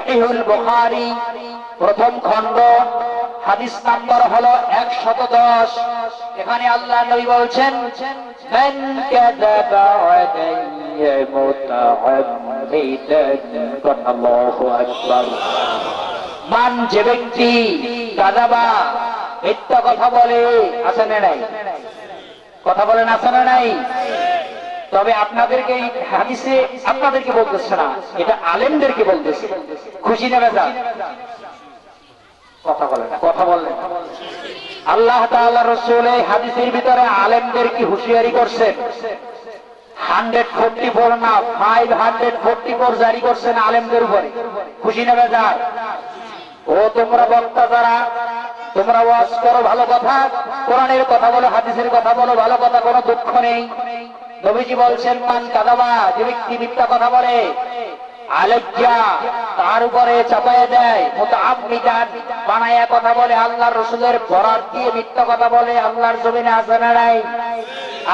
সহিহুল বুখারী, প্রথম খণ্ড, হাদিস নাম্বার হলো একশত দশ এখানে আল্লাহ নবী বলছেন, মান কাযাবা আলাইয়া মুতাআম্মিদান আল্লাহু আকবার। মান যে ব্যক্তি কাযাবা, মিথ্যা কথা বলে, আছে না নাই? কথা বলেন, আছে না নাই? তবে আপনাদেরকে এই হাদিসে আপনাদেরকে বলতেছে না, এটা আলেমদেরকে বলতেছে। খুশি নেবে যা কথা বলেন, কথা বললেন আল্লাহ তাআলা রসুল এই হাদিসের ভিতরে আলেমদেরকে হুঁশিয়ারি করছেন। হান্ড্রেড ফোরটি ফোর না, ফাইভ হান্ড্রেড ফোরটি ফোর জারি করছেন আলেমদের উপরে। খুশি নেবে যার ও তোমরা বক্তা যারা, তোমরা ওয়াজ করো ভালো কথা। কোরআনের কথা বলো, হাদিসের কথা বলো, ভালো কথা, কোনো দুঃখ নেই। নবীজি বলছেন, মান কাদাবা যে ব্যক্তি মিথ্যা কথা বলে আলেজ্জা তার উপরে চাপায় দেয় মতো আপমিদান বানায়া কথা বলে, আল্লাহর রসুলের বরাত দিয়ে মিথ্যা কথা বলে, আল্লাহর জমিনে আসে না নাই?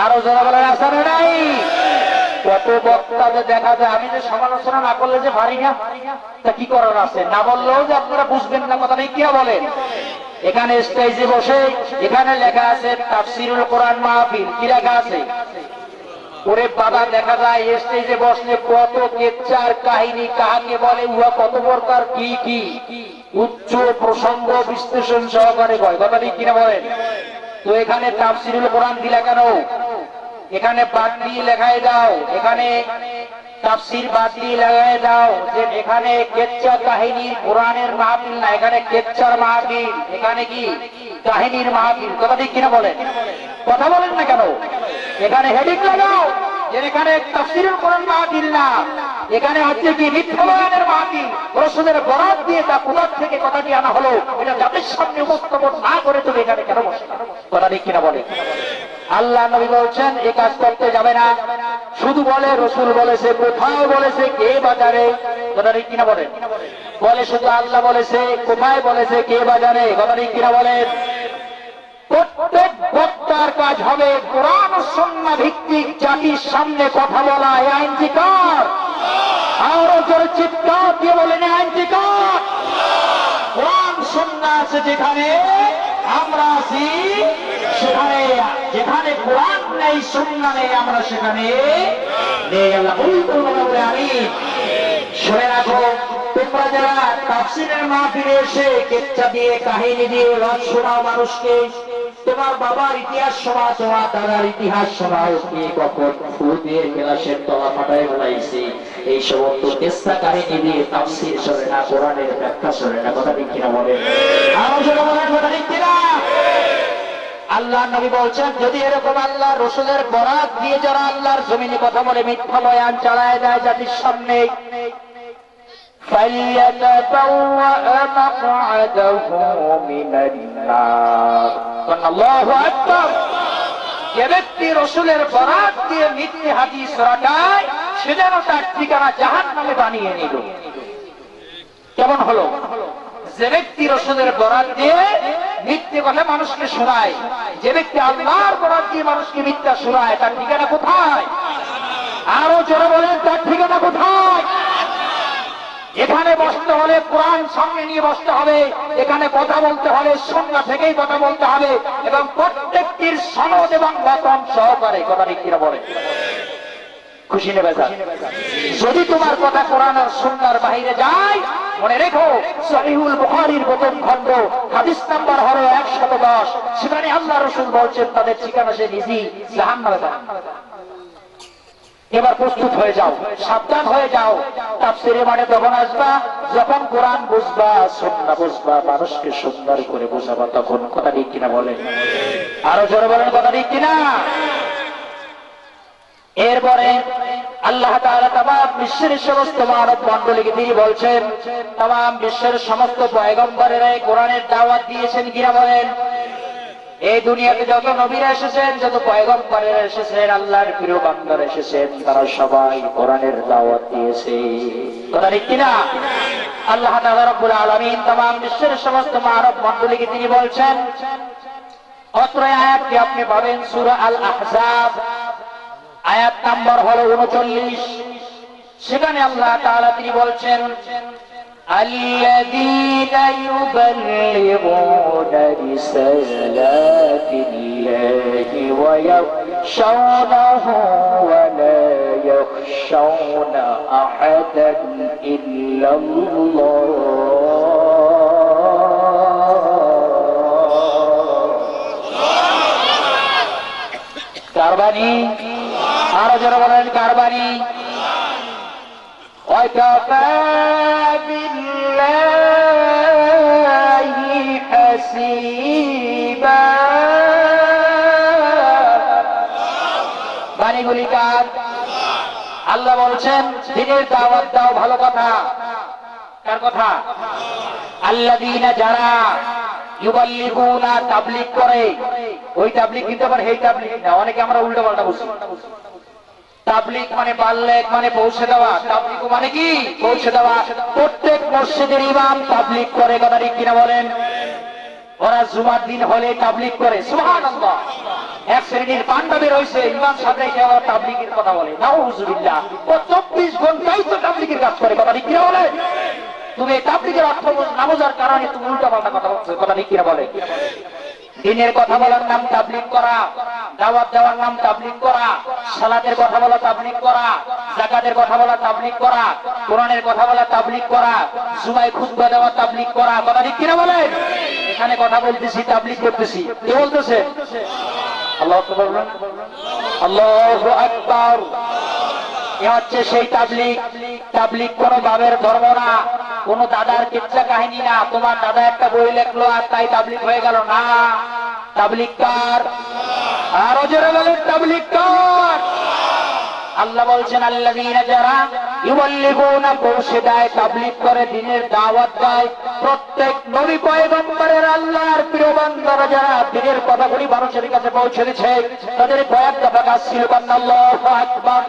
আরও জনগণের আসে না নাই? কত বক্তাদের দেখা যায়, আমি যে সমালোচনা না করলে যে পারি না, তা কি করার আছে? না বললেও যে আপনারা বুঝবেন না কথা নেই কি বলেন? এখানে স্টেজে বসে, এখানে লেখা আছে, তাফসিরুল কোরআন মাহফিল। কি লেখা আছে? ওরে বাবা, দেখা যায় স্টেজে বসলে কত কেচ্চার কাহিনী, কাহাকে বলে, উহা কত প্রকার, কি কি? উচ্চ প্রসঙ্গ বিশ্লেষণ সহকারে কয় কথা ঠিক কিনা বলেন? তো এখানে তাফসিরুল কোরআন দিলা কেন এখানে বাদ দিয়ে লেখায় দাও, এখানে তাফসির বাদ দিয়ে লাগাই দাও যে এখানে কেচ্চা কাহিনীর কোরআনের মাহফিল না, এখানে কেচ্চার মাহফিল, এখানে কি কাহিনীর মাহফিল? কথা ঠিক কিনা বলেন? কথা বলেন না কেন? এখানে হেডিং লাগাও যে এখানে তাফসিরের কোরআন মাহফিল না, এখানে হচ্ছে কি মিথ্যা বয়ানের মাহফিল, রসুলের বরাত দিয়ে তা থেকে কথাটি আনা হলো, এটা জাতির সামনে উপস্থাপন না করে এখানে কেন বসে কথা ঠিক কিনা বলে আল্লাহ নবী বলছেন, এ কাজ করতে যাবে না। শুধু বলে, রসুল বলেছে, কোথায় বলেছে, কে বাজারে? কথা ঠিক কিনা বলেন বলে শুধু আল্লাহ বলেছে, কোথায় বলেছে, কে বাজারে? কথা ঠিক কিনা বলেন প্রত্যেক বক্তার কাজ হবে কোরআন ও সন্না ভিত্তিক, জাতির সামনে কথা বলা এই আইনটি কার আরও জোরে চিৎকার দিয়ে বলেন এই আইনটি কার কোরআন আছে যেখানে আমরা আছি সেখানে, যেখানে কোরআন নেই সন্না নেই, আমরা সেখানে নেই আল্লাহ। করুন বলে আমি। শুনে রাখো, তোমরা যারা তাফসিরের মাহফিলে এসে কেচ্চা দিয়ে কাহিনী দিয়ে রথ শোনাও মানুষকে, তোমার বাবার ইতিহাস শোনা, তোমার দাদার ইতিহাস শোনাও কে কখন ফু দিয়ে গেলাসের তলা ফাটায় বেড়াইছে এই সমস্ত কেচ্চা কাহিনী দিয়ে তাফসির শোনে না, কোরআনের ব্যাখ্যা শোনে না, কথা ঠিক কিনা বলে বলেন কথা ঠিক কিনা? আল্লাহ নবী বলছেন, যদি এরকম আল্লাহ রসুলের বরাত দিয়ে যারা আল্লাহর জমিনে কথা বলে, মিথ্যা বয়ান চালায় দেয় জাতির সামনে যে ব্যক্তি রসুলের বরাত দিয়ে মিথ্যে তার ঠিকানা জাহান নামে বানিয়ে নিল। কেমন হলো? যে ব্যক্তি রসুলের বরাত দিয়ে মিথ্যে কথা মানুষকে শোনায়, যে ব্যক্তি আল্লাহর বরাত দিয়ে মানুষকে মিথ্যা শোনায়, তার ঠিকানা কোথায়? আরও জোরে বলেন, তার ঠিকানা কোথায়? এখানে বসতে হলে কোরআন সঙ্গে নিয়ে বসতে হবে, এখানে কথা বলতে হলে সন্ধ্যা থেকেই কথা বলতে হবে, এবং প্রত্যেকটির সনদ এবং বতন সহকারে, কথা বিক্রিরা বলে খুশি নেবে। যদি তোমার কথা কোরআন আর সুন্দর বাহিরে যায়, মনে রেখো, সহিহুল বুখারীর প্রথম খণ্ড, হাদিস নাম্বার হলো একশত দশ সেখানে আল্লাহ রসুল বলছেন, তাদের ঠিকানা সে নিজেই জাহান নামে যাবে। এবার প্রস্তুত হয়ে যাও, সাবধান হয়ে যাও তাফসিরে মানে তখন আসবা, যখন কোরআন বুঝবা, সুন্না বুঝবা, মানুষকে সুন্দর করে বোঝাবা, তখন কথা ঠিক কিনা বলে আরও জোরে বলেন, কথা ঠিক কিনা এরপরে আল্লাহ তামাম বিশ্বের সমস্ত মানব মন্ডলীকে তিনি বলছেন, তামাম বিশ্বের সমস্ত পয়গম্বরেরা এই কোরআনের দাওয়াত দিয়েছেন কিনা বলেন? এই দুনিয়াতে যত নবীরা এসেছেন, যত পয়গম্বরেরা এসেছেন, আল্লাহর প্রিয় বান্দার এসেছেন, তারা সবাই কোরআনের দাওয়াত দিয়েছে। কথা ঠিক কিনা? আল্লাহ তাআলা রব্বুল আলামিন তামাম বিশ্বের সমস্ত মানব মন্ডলীকে তিনি বলছেন, অত্র আয়াতটি আপনি পাবেন সূরা আল আহজাব আয়াত নাম্বার হলো উনচল্লিশ সেখানে আল্লাহ তাআলা তিনি বলছেন الذين يبلغون رسالات الله ويخشونه ولا يخشون أحدا إلا الله কারবানি আরও যারা বলেন কার বাড়ি বাণীগুলি কার? আল্লাহ বলছেন, দিনের দাওয়াত দাও, ভালো কথা। কার কথা? আল্লাহ যারা ইউবাল্লিগুনা তাবলিগ করে, ওই তাবলিক কিন্তু আবার হেই তাবলিক না, অনেকে আমরা উল্টো পাল্টা বুঝি তাবলিক মানে বাল্লেক মানে পৌঁছে দেওয়া। তাবলিক মানে কি? পৌঁছে দেওয়া। প্রত্যেক মসজিদের ইমাম তাবলিক করে, কথা ঠিক কিনা বলেন? ওরা জুমার দিন হলে তাবলিক করে। সুবহানাল্লাহ। এক শ্রেণির পাণ্ডবের হয়েছে ইমাম সাথে আবার তাবলিকের কথা বলে। নাউজুবিল্লাহ। ও চব্বিশ ঘন্টাই তো তাবলিকের কাজ করে, কথা ঠিক কিনা বলে? তুমি তাবলিকের অর্থ না বোঝার কারণে তুমি উল্টা পাল্টা কথা বলছো, কথা ঠিক কিনা বলে? দিনের কথা বলার নাম তাবলিগ করা, দাওয়াত দেওয়ার নাম তাবলিক করা, সালাতের কথা বলা তাবলিক করা জাকাতের কথা বলা তাবলিক করা, কোরআনের কথা বলা তাবলিক করা, জুমায় খুতবা দেওয়া তাবলিক করা, কথা ঠিক কিনা বলেন? এখানে কথা বলতেছি তাবলিক করতেছি। কে বলতেছে? আল্লাহ আল্লাহু এ হচ্ছে সেই তাবলিক তাবলিগ কোন বাবের ধর্ম না। কোন দাদার কিচ্ছা কাহিনী না। তোমার দাদা একটা বই লেখলো আর তাই তাবলিগ হয়ে গেল। না তাবলিগ কার? আরও জোরে বলেন তাবলিগ কার? আল্লাহ বলছেন, আল্লাযীনা যারা ইউবাল্লিগুনা পৌঁছে দেয় তাবলিগ করে, দিনের দাওয়াত দেয়, প্রত্যেক নবী পয়গম্বরের আল্লাহর প্রিয় বান্দারা যারা দিনের কথাগুলি মানুষের কাছে পৌঁছে দিচ্ছে তাদের কয়েক দফা কাজ ছিল। আল্লাহু আকবার।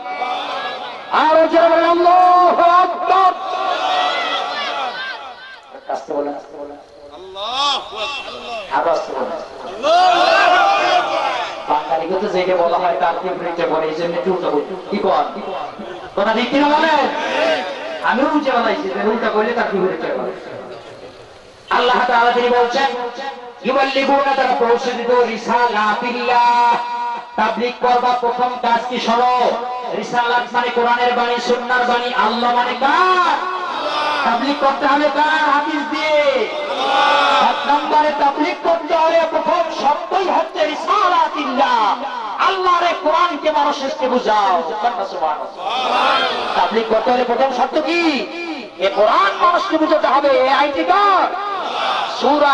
আরও বলেন, আল্লাহু আকবার। আস্তে বলেন। আস্তে বলেন আরও আস্তে বলেন। বাঙালিকে তো যেটা বলা হয় তার পড়ে এই জন্য একটু উল্টা বলি। কি কর কথা ঠিক কিনা বলেন? আমিও উঁচে বানাইছি যে উল্টা করলে তার আল্লাহ তাআলা তিনি বলছেন ইউবাল্লিগুনা তারা পৌঁছে দিত রিসালাতিল্লাহ। তাবলিগ করবা প্রথম কাজ কি শোনো? রিসালাত মানে কোরআনের বাণী সুন্নাহর বাণী আল্লাহ মানে কার? তাবলিগ করতে হবে কার হাদিস দিয়ে? এক নম্বরে তাবলিগ করতে হলে প্রথম শব্দই হচ্ছে কোরআনকে মানুষকে বুঝাও। তাবলিগ করতে হলে প্রথম কি? এ কোরআন মানুষকে বুঝাতে হবে। এ আইটি কার?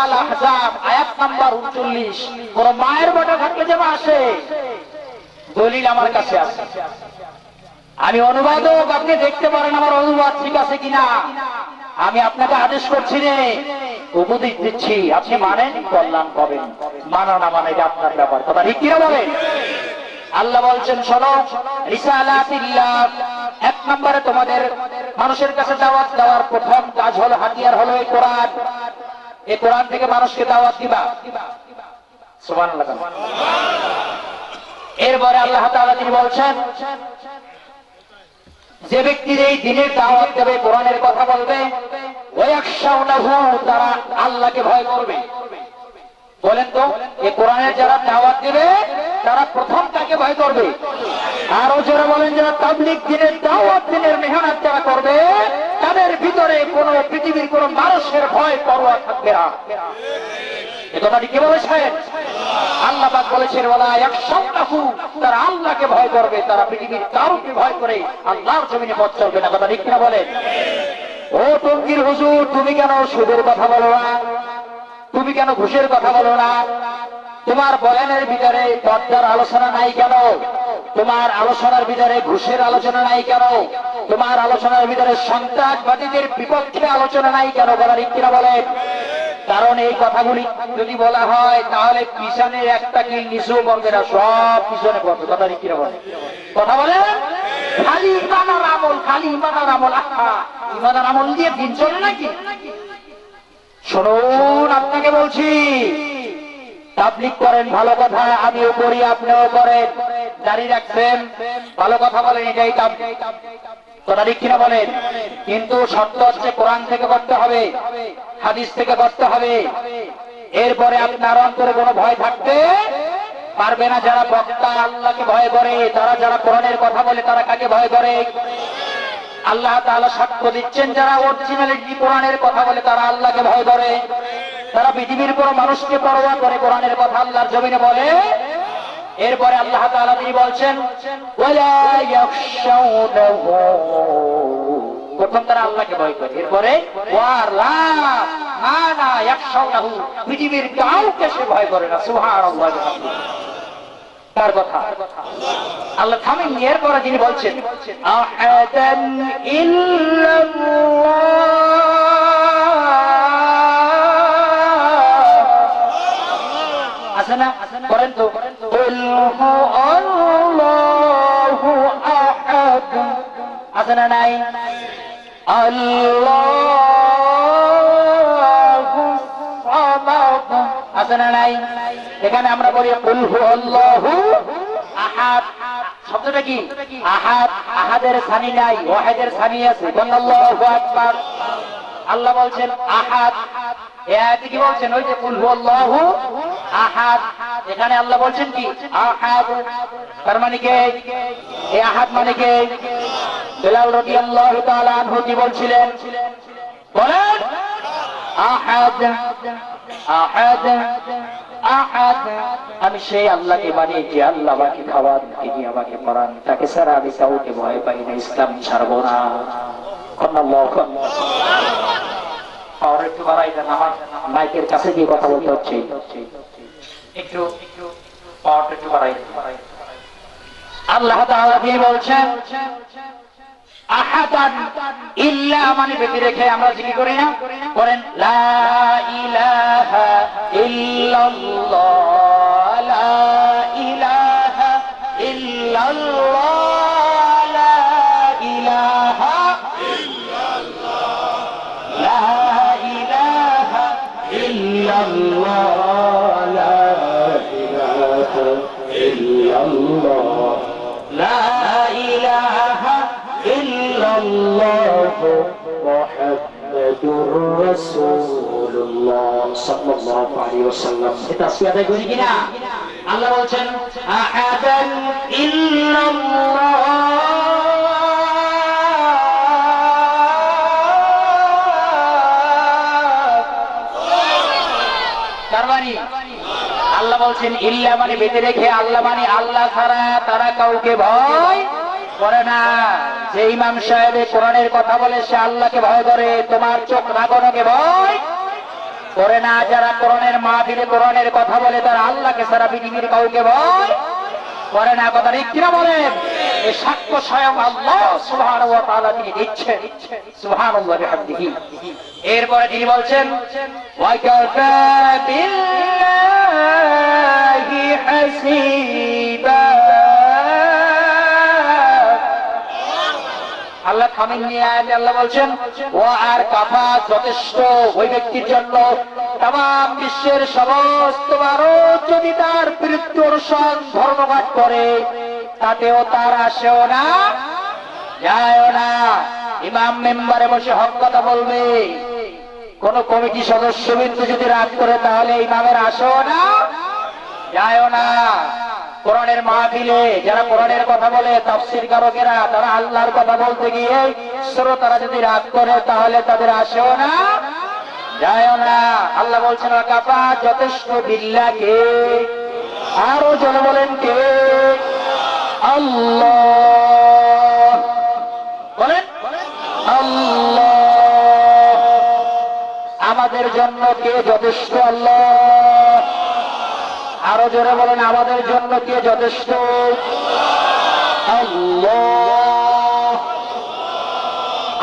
আল আহজাব আয়াত 39 কোন মায়ের বেটা থাকলে আসে। দলিল আমার কাছে আছে। আমি অনুবাদক, আপনি দেখতে পারেন আমার অনুবাদ ঠিক আছে কিনা? আমি আপনাকে আদেশ করছি রে। উপদেশ দিচ্ছি। আপনি মানেন, কল্যাণ পাবেন। মানা না মানে আপনার ব্যাপার। কথা ঠিক কিনা বলেন আল্লাহ বলছেন, শোনো এক নম্বরে তোমাদের মানুষের কাছে দাওয়াত দেওয়ার প্রথম কাজ হলো, হাতিয়ার হলো এই কোরআন। এই কোরআন থেকে মানুষকে দাওয়াত দিবা। সুবহানাল্লাহ। এরপরে আল্লাহ তিনি বলছেন যে ব্যক্তির এই দিনের দাওয়াত দেবে, কোরআনের কথা বলবে তারা আল্লাহকে ভয় করবে। বলেন তো এই কোরআনের যারা দাওয়াত দিবে, তারা প্রথম তাকে ভয় করবে? আরও যারা বলেন যারা তাবলিক দিনের দাওয়াত, দিনের মেহনত যারা করবে, তাদের ভিতরে কোন পৃথিবীর কোন মানুষের ভয়, পরোয়া থাকবে না। কথাটি কে বলেছেন? তারা আল্লাহকে ভয় করবে, তারা পৃথিবীর কারোকে ভয় করে আল্লাহর জমিনে পথ চলবে না। কথা ও হুজুর, তুমি কেন সুদের কথা বলো না? তুমি কেন ঘুষের কথা বলো না? তোমার বয়ানের ভিতরে পর্দার আলোচনা নাই কেন? তোমার আলোচনার ভিতরে ঘুষের আলোচনা নাই কেন? তোমার আলোচনার ভিতরে সন্ত্রাসবাদীদের বিপক্ষে আলোচনা নাই কেন? বলার কিনা বলেন? কারণ এই কথাগুলি যদি বলা হয়, তাহলে পিছনে একটা কি নিচু বলবে না, সব পিছনে পড়বে। কথা কিনা বলে কথা বলে খালি ইমানার আমল, খালি ইমানার আমল, আহা! ইমানার আমল দিয়ে দিন চলে নাকি? শুনুন, আপনাকে বলছি তাবলিক করেন, ভালো কথা, আমিও করি, আপনিও করেন। দাঁড়িয়ে রাখছেন, ভালো কথা বলেন, এটাই কথা ঠিক কিনা বলেন? কিন্তু শর্ত হচ্ছে কোরআন থেকে করতে হবে, হাদিস থেকে করতে হবে। এরপরে আপনার অন্তরে কোনো ভয় থাকতে পারবে না। যারা বক্তা আল্লাহকে ভয় করে, তারা যারা কোরআনের কথা বলে, তারা কাকে ভয় করে? আল্লাহ তাআলা সাক্ষ্য দিচ্ছেন, যারা অরিজিনালিটি কোরআনের কথা বলে, তারা আল্লাহকে ভয় করে। তারা পৃথিবীর কোন মানুষকে পরোয়া করে, কোরআনের কথা আল্লাহর জমিনে বলে। এরপরে আল্লাহ তাআলা তিনি বলছেন? ওয়ালা ইয়াখশাউনাহু। প্রথম তারা আল্লাহকে ভয় করে, এরপরে না না ইয়াখশাউনাহু। পৃথিবীর কাউকে সে ভয় করে না, সুবহানাল্লাহ তার কথা। আল্লাহ থামেন এরপরে যিনি বলছেন, আহাদান ইল্লাল্লাহ। করেন তো। আছে না নাই আছে না নাই এখানে আমরা বলি কুল হু আল্লাহু আহাদ শব্দটা কি আহাদ আহাদের সানি নাই ওয়াহিদের সানি আছে আল্লাহ বলছেন, আহাদ এ কি বলছেন? ওই যে এখানে আল্লাহ বলছেন কি? আহাদ। তার মানে কে? মানে কে? বেলাল বলছিলেন? বলেন, আহাদ আহাদ আহাদ। আমি সেই আল্লাহকে মানি যে আল্লাহ আমাকে খাওয়ান তিনি আমাকে পড়ান তাকে ছাড়া আমি কাউকে ভয় পাই না, ইসলাম ছাড়বো না। আকবার। মাইকের কাছে গিয়ে কথা বলতে হচ্ছে। আল্লাহ বলছেন? মানে রেখে আমরা জিকির করি না? লা আল্লাহ বলছেন ইল্লা মানে বেঁধে রেখে আল্লাহ মানে আল্লাহ ছাড়া তারা কাউকে ভয় করে না। যে ইমাম সাহেবের কোরআনের কথা বলে, সে আল্লাহকে ভয় করে, তোমার চোখ রাগনকে ভয় করে না, যারা করণের মা দিলে করণের কথা বলে তার আল্লাহকে সারা পৃথিবীর কাউকে বল করে না, কথা কিনা বলেন? সাক্ষ্য স্বয়ং আল্লাহ তাআলা তিনি দিচ্ছেন। সুহান এরপরে তিনি বলছেন হাসি আল্লাহ থামিন নিয়ে আল্লাহ বলছেন ও আর কাফা যথেষ্ট ওই ব্যক্তির জন্য। তাম বিশ্বের সমস্ত ভারত যদি তার বিরুদ্ধে অনুসরণ, ধর্মঘাট করে, তাতেও তার আসেও না, যায়ও না। ইমাম মেম্বারে বসে হক কথা বলবে। কোন কমিটি সদস্য বিন্দু যদি রাগ করে, তাহলে ইমামের আসেও না, যায়ও না। কোরআনের মাহফিলে যারা কোরআনের কথা বলে, তাফসির কারকেরা, তারা আল্লাহর কথা বলতে গিয়ে শ্রোতারা যদি রাগ করে, তাহলে তাদের আসেও না, যায়ও না। আল্লাহ বলছেন কাপা যথেষ্ট বিল্লাকে আরও জন বলেন কে? আল্লাহ। বলেন, আল্লাহ। আমাদের জন্য কে যথেষ্ট আল্লাহ? আরও জোরে বলেন, আমাদের জন্য কে যথেষ্ট? আল্লাহ।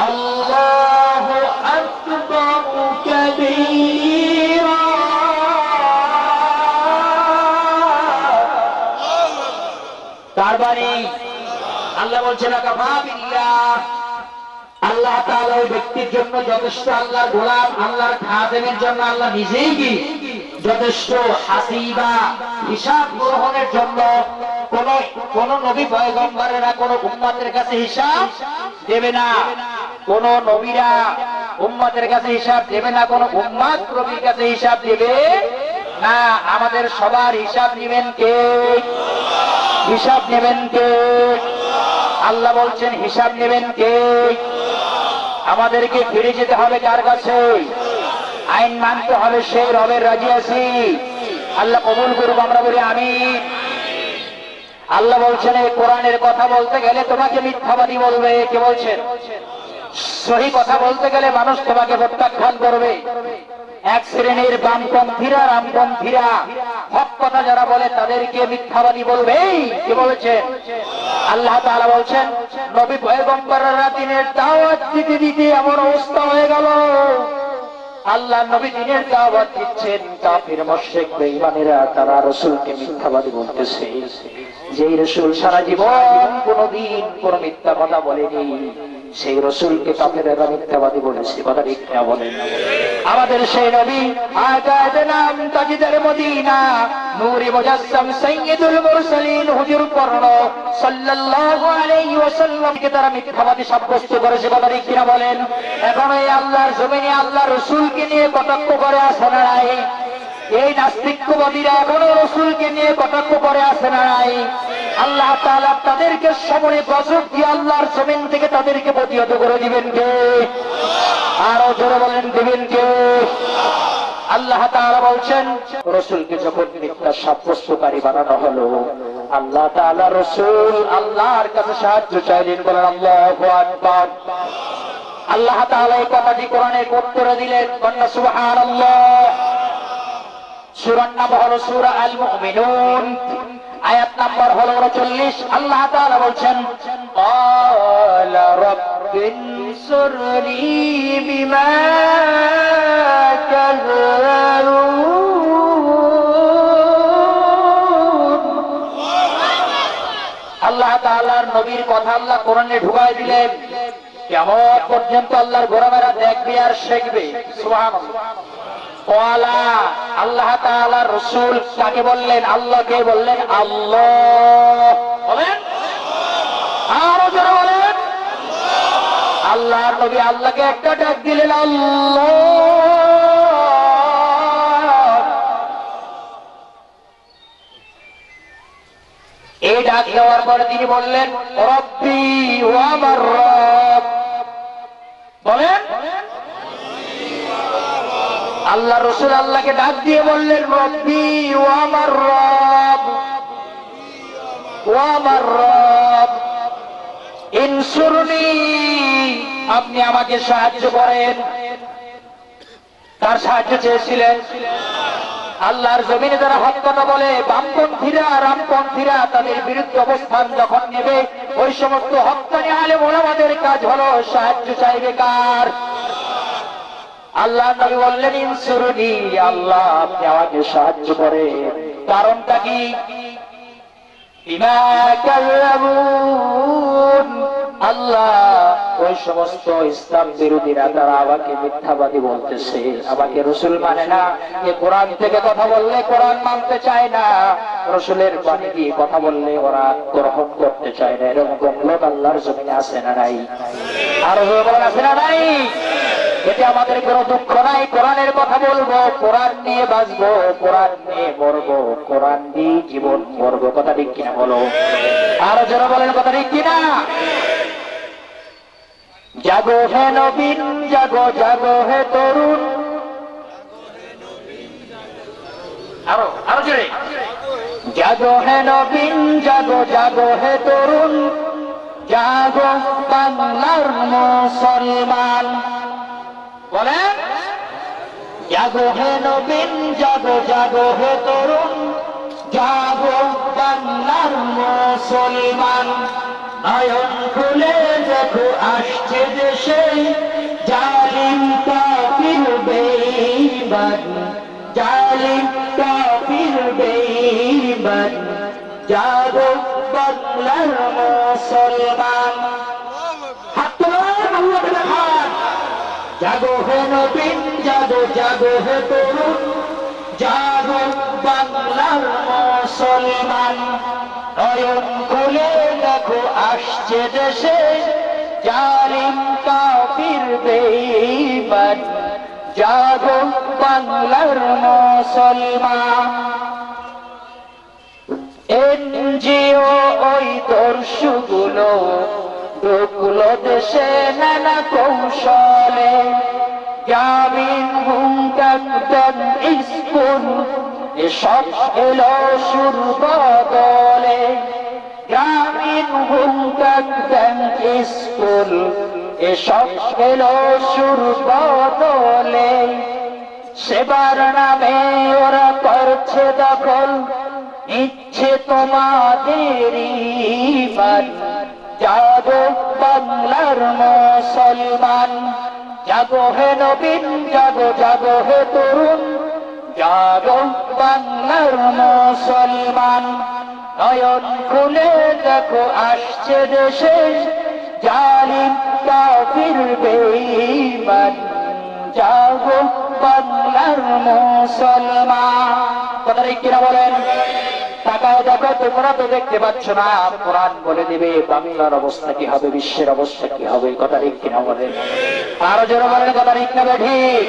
আল্লাহ আল্লাহ বলছেন আল্লাহ ওই ব্যক্তির জন্য যথেষ্ট, আল্লাহর গোলাম, আল্লাহর খাদেমের জন্য আল্লাহ নিজেই কি যথেষ্ট হাসিবা হিসাব গ্রহণের জন্য কোন কোন নবী পয়গম্বরেরা, কোন উম্মতের কাছে হিসাব দেবে না। কোন নবীরা উম্মতের কাছে হিসাব দেবে না, কোন উম্মাদ নবীর কাছে হিসাব দেবে না। আমাদের সবার হিসাব নেবেন কে? হিসাব নেবেন কে? আল্লাহ বলছেন, হিসাব নেবেন কে? আমাদেরকে ফিরে যেতে হবে কার কাছে? আইন মানতে হবে সেই রবের রাজি আছি। আল্লাহ কবুল করুক, আমরা বলি আমি আল্লাহ বলছেন, এই কোরআনের কথা বলতে গেলে তোমাকে মিথ্যাবাদী বলবে। কে বলছেন? সহি কথা বলতে গেলে মানুষ তোমাকে প্রত্যাখ্যান করবে। এক শ্রেণির বামপন্থীরা, রামপন্থীরা, হক কথা যারা বলে তাদেরকে মিথ্যাবাদী বলবে। কি বলেছেন? আল্লাহ তাআলা বলছেন, নবী পয়গম্বররা দিনের দাওয়াত দিতে দিতে এমন অবস্থা হয়ে গেল। আল্লাহ নবী দিনের দাওয়াত দিচ্ছেন কাফির, মুশরিক, বেঈমানেরা, তারা রাসূলকে মিথ্যাবাদী বলতেছে। যেই রসুল সারা জীবন কোনদিন কোন মিথ্যা কথা বলেনি। সেই রসুলকে কাফেরেরা মিথ্যাবাদী বলেছে। কথা না বলেন। আমাদের সেই নবী আজাদ নাম তাজিদার মদিনা নূরে মুজাসসাম সাইয়্যিদুল মুরসালিন হুজুর কর্ণ সাল্লাল্লাহু আলাইহি ওয়াসাল্লামকে তারা মিথ্যাবাদী সাব্যস্ত করেছে। কথা ঠিক কিনা বলেন? এখন এই আল্লাহর জমিনে আল্লাহ রসুলকে নিয়ে কটাক্ষ করে আসে না এই নাস্তিকবাদীরা এখনও রসুলকে নিয়ে কটাক্ষ করে আসে না নাই? আল্লাহ তাআলা তাদেরকে সমরে গজব দিয়ে আল্লাহর জমিন থেকে তাদেরকে প্রতিহত করে দিবেন কে? আরও জোরে বলেন, দিবেন কে? আল্লাহ তাআলা বলছেন, রসুলকে যখন মিথ্যা সাব্যস্তকারী বানানো হলো, আল্লাহ তাআলা রসুল আল্লাহর কাছে সাহায্য চাইলেন, বলেন, আল্লাহু আকবার। আল্লাহ তাআলা এই কথাটি কোরআনে উত্তরে দিলেন কন্যা সুবহানাল্লাহ। সূরার নাম হলো সূরা আল মুমিনুন আয়াত নাম্বার হলো 39 আল্লাহ বলছেন বিমা আল্লাহ তাআলার নবীর কথা আল্লাহ কোরআনে ঢুকাই দিলেন। কেমন পর্যন্ত আল্লাহর গোরামেরা দেখবে আর শিখবে। সুবহানাল্লাহ। আল্লাহ তাআলা রসুল কাকে বললেন? আল্লাহকে বললেন? আল্লাহ। বলেন? আরও জোরে বলেন। আল্লাহর নবী আল্লাহকে একটা ডাক দিলেন, আল্লাহ। এই ডাক দেওয়ার পরে তিনি বললেন, রব্বি ও আমার রব। বলেন? আল্লাহ রসুল আল্লাহকে ডাক দিয়ে বললেন, রব্বি ও আমার রব, ও আমার রব, ইনসুরনি। আপনি আমাকে সাহায্য করেন। তার সাহায্য চেয়েছিলেন? আল্লাহর জমিনে যারা কথা বলে, বামপন্থীরা, রামপন্থীরা তাদের বিরুদ্ধে অবস্থান যখন নেবে, ওই সমস্ত হত্যা হকানি আলে ওলামাদের কাজ হলো সাহায্য চাইবে কার? আল্লাহ নবী বললেন, ইনসুরনি, আল্লাহ আপনি আমাকে সাহায্য করেন। কারণটা কি? আল্লাহ ওই সমস্ত ইসলাম বিরোধীরা তারা আমাকে মিথ্যাবাদী বলতেছে। আমাকে রসুল মানে না। এ কোরআন থেকে কথা বললে কোরআন মানতে চায় না। রসুলের বাণী দিয়ে কথা বললে ওরা গ্রহণ করতে চায় না। এরকম লোক আল্লাহর জমিনে আছে না নাই? আর বলেন, আছে না নাই? এতে আমাদের কোনো দুঃখ নাই, কোরআনের কথা বলব, কোরআন নিয়ে বাঁচবো, কোরআন নিয়ে মরবো, কোরআন দিয়ে জীবন মরবো, কথা ঠিক কিনা বলো? আরও যারা বলেন, কথা ঠিক কিনা? জাগো হে নবীন, জাগো জাগো হে তরুণ। আরও আরও জোরে। জাগো হে নবীন, জাগো জাগো হে তরুণ। জাগো বাংলার মুসলমান। বলেন? জাগো হে নবীন, জাগো জাগো হে তরুণ, জাগো বাংলার মুসলমান। নয়ন খুলে দেখো, আসছে দেশে জালিম কাফির বেঈমান। জালিম কাফির বেঈমান। জাগো বাংলার মুসলমান। জাগো হে নবীন, জাগো জাগো হে তরুণ, জাগো বাংলার মুসলমান। নয়ন খুলে দেখো, আসছে দেশে জালিম কাফির বেঈমান জাগো বাংলার মুসলমান। এনজিও ওই দর্শগুলো ঢুকলো দেশে নানা কৌশলে। গ্রামীণ হুঙ্কান স্কুল, এসব এলো সুর বদলে। গ্রামীণ হুঙ্কান স্কুল, এসব এলো সুর বদলে। সেবার নামে ওরা করছে দখল ইচ্ছে তোমাদের ইমান জাগো বাংলার মুসলমান। জাগো হে নবীন, জাগো জাগো হে তরুণ। জাগো বাংলার মুসলমান। নয়ন খুলে দেখো, আসছে দেশে জালিম, কাফির, বেঈমান। জাগো বাংলার মুসলমান। কথা ঠিক কিনা বলেন? তাকায় দেখো, তোমরা তো দেখতে পাচ্ছ না। কোরআন বলে দেবে, বাংলার অবস্থা কি হবে, বিশ্বের অবস্থা কি হবে, কথা ঠিক কিনা বলে? আরও জোর বলেন, কথা ঠিক না ঠিক